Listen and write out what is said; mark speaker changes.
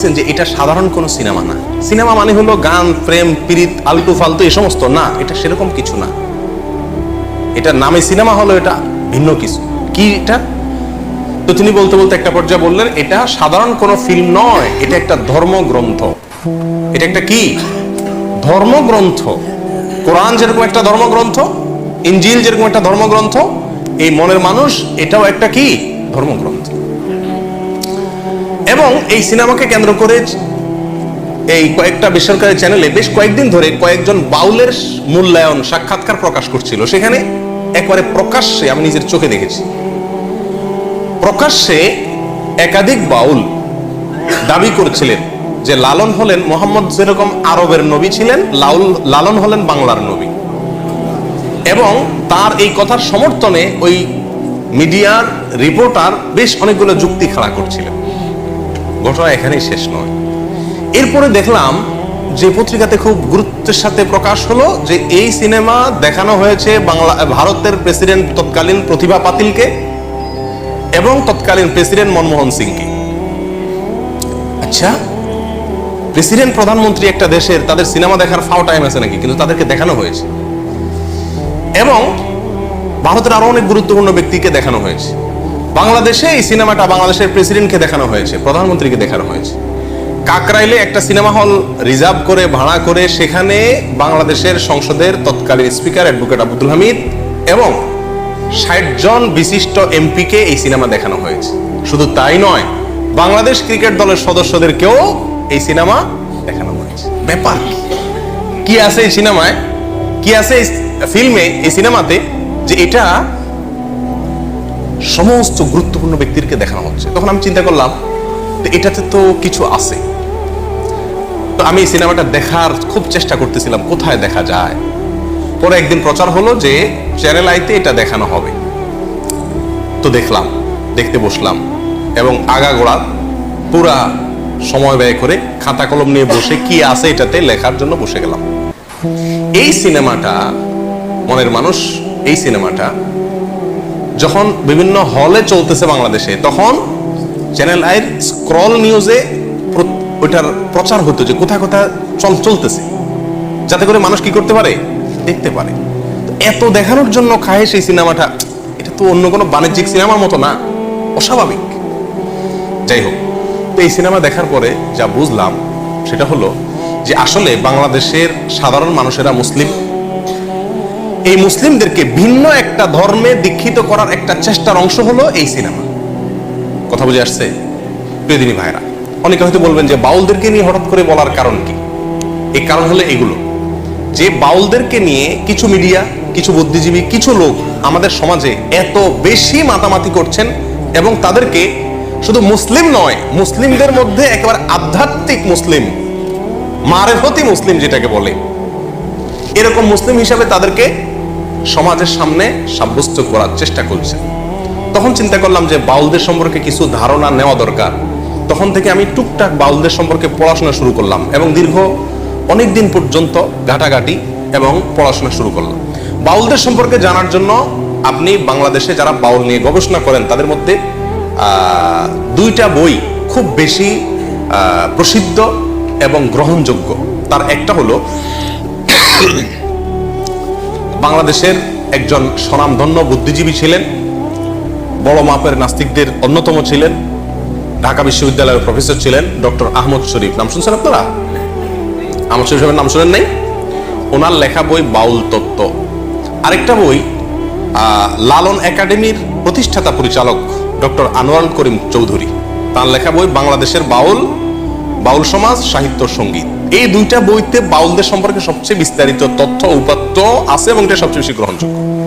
Speaker 1: বলছেন যে এটা সাধারণ কোনো সিনেমা না। সিনেমা মানে হলো গান, প্রেম পিরিত আলতু ফালতু, এই সমস্ত না, এটা সেরকম কিছু না। এটা নামে সিনেমা হলো এটা ভিন্ন কিছু। কি এটা? তো তিনি বলতে বলতে একটা পর্যায়ে বললেন, এটা সাধারণ কোনো ফিল্ম নয়, এটা একটা ধর্মগ্রন্থ। এটা একটা কি? ধর্মগ্রন্থ। কোরআন যেরকম একটা ধর্মগ্রন্থ ইঞ্জিল যেরকম একটা ধর্মগ্রন্থ, এই মনের মানুষ, এটাও একটা কি? ধর্মগ্রন্থ। এবং এই সিনেমাকে কেন্দ্র করে এই কয়েকটা বেসরকারি চ্যানেলে বেশ কয়েকদিন ধরে কয়েকজন বাউলের মূল্যায়ন, সাক্ষাৎকার প্রকাশ করছিল। সেখানে একবারে প্রকাশ্যে আমি নিজের চোখে দেখেছি। প্রকাশ্যে একাধিক বাউল দাবি করছিলেন যে লালন হলেন মোহাম্মদ যেরকম আরবের নবী ছিলেন, লাউল, লালন হলেন বাংলার নবী। এবং তার এই কথার সমর্থনে ওই মিডিয়ার, রিপোর্টার বেশ অনেকগুলো যুক্তি খাড়া করছিলেন। ঘটনা এখানেই শেষ নয়। এরপরে দেখলাম যে পত্রিকাতে খুব গুরুত্বের সাথে প্রকাশ হলো যে এই সিনেমা দেখানো হয়েছে বাংলা, ভারতের প্রেসিডেন্ট তৎকালীন প্রতিভা পাতিলকে এবং তৎকালীন প্রেসিডেন্ট মনমোহন সিংকে। আচ্ছা প্রেসিডেন্ট, প্রধানমন্ত্রী একটা দেশের তাদের সিনেমা দেখার ফাও টাইম আছে নাকি? কিন্তু তাদেরকে দেখানো হয়েছে। এবং ভারতের আরও অনেক গুরুত্বপূর্ণ ব্যক্তিকে দেখানো হয়েছে। বাংলাদেশে এই সিনেমাটা বাংলাদেশের প্রেসিডেন্টকে দেখানো হয়েছে, প্রধানমন্ত্রীকে দেখানো হয়েছে। কাকরাইলে একটা সিনেমা হল রিজার্ভ করে, ভাড়া করে, সেখানে বাংলাদেশের সংসদের তৎকালীন স্পিকার, অ্যাডভোকেট আব্দুল হামিদ এবং ষাট জন বিশিষ্ট এমপিকে এই সিনেমা দেখানো হয়েছে। শুধু তাই নয়, বাংলাদেশ ক্রিকেট দলের সদস্যদেরকেও এই সিনেমা দেখানো হয়েছে। ব্যাপার কি? আছে এই সিনেমায়? কি আছে এই ফিল্মে, এই সিনেমাতে যে এটা সমস্ত গুরুত্বপূর্ণ ব্যক্তিকে দেখানো হচ্ছে। তখন আমি চিন্তা করলাম এটাতে তো কিছু আছে। তো আমি সিনেমাটা দেখার খুব চেষ্টা করতেছিলাম, কোথায় দেখা যায়? পরে একদিন প্রচার হলো যে চ্যানেল আইতে এটা দেখানো হবে। তো দেখলাম, দেখতে বসলাম এবং আগাগোড়া পুরা সময় ব্যয় করে খাতা কলম নিয়ে বসে কি আছে এটাতে লেখার জন্য বসে গেলাম। এই সিনেমাটা, মনের মানুষ, এই সিনেমাটা যখন বিভিন্ন হলে চলতেছে বাংলাদেশে, তখন চ্যানেল আইয়ের স্ক্রল নিউজে ওইটার প্রচার হতো যে কোথায় কোথায় চল চলতেছে। যাতে করে মানুষ কি করতে পারে? দেখতে পারে। এত দেখানোর জন্য খায় সেই সিনেমাটা, এটা তো অন্য কোনো বাণিজ্যিক সিনেমার মতো না, অস্বাভাবিক। যাই হোক, তো এই সিনেমা দেখার পরে যা বুঝলাম, সেটা হলো যে আসলে বাংলাদেশের সাধারণ মানুষেরা মুসলিম এই মুসলিমদেরকে ভিন্ন একটা ধর্মে দীক্ষিত করার একটা চেষ্টার অংশ হলো এই সিনেমা। কথা বুঝে আসছে? প্রিয়দিনী ভাইরা অনেকে হয়তো বলবেন যে বাউলদেরকে নিয়ে হঠাৎ করে বলার কারণ কি? এই কারণ হলো এগুলো। যে বাউলদেরকে নিয়ে কিছু মিডিয়া, কিছু বুদ্ধিজীবী, কিছু লোক আমাদের সমাজে এত বেশি মাতামাতি করছেন এবং তাদেরকে শুধু মুসলিম নয়, মুসলিমদের মধ্যে একেবারে আধ্যাত্মিক মুসলিম, মারেফতি মুসলিম যেটাকে বলে, এরকম মুসলিম হিসাবে তাদেরকে সমাজের সামনে সাব্যস্ত করার চেষ্টা করছে। তখন চিন্তা করলাম যে বাউলদের সম্পর্কে কিছু ধারণা নেওয়া দরকার। তখন থেকে আমি টুকটাক বাউলদের সম্পর্কে পড়াশোনা শুরু করলাম এবং দীর্ঘ অনেক দিন পর্যন্ত ঘাটাঘাটি এবং পড়াশোনা শুরু করলাম। বাউলদের সম্পর্কে জানার জন্য আপনি বাংলাদেশে যারা বাউল নিয়ে গবেষণা করেন, তাদের মধ্যে দুইটা বই খুব বেশি প্রসিদ্ধ এবং গ্রহণযোগ্য। তার একটা হলো বাংলাদেশের একজন স্বনামধন্য বুদ্ধিজীবী ছিলেন, বড় মাপের নাস্তিকদের অন্যতম ছিলেন, ঢাকা বিশ্ববিদ্যালয়ের প্রফেসর ছিলেন ডক্টর আহমদ শরীফ। নাম শুনছেন আপনারা? আহমদ শরীফ সাহেবের নাম শুনেন নাই? ওনার লেখা বই বাউল তত্ত্ব। আরেকটা বই লালন একাডেমির প্রতিষ্ঠাতা পরিচালক ডক্টর আনোয়ার করিম চৌধুরী। তার লেখা বই বাংলাদেশের বাউল বাউল সমাজ, সাহিত্য, সংগীত। এই দুইটা বইতে বাউলদের সম্পর্কে সবচেয়ে বিস্তারিত তথ্য, উপাত্ত আছে এবং এটা সবচেয়ে বেশি গ্রহণযোগ্য।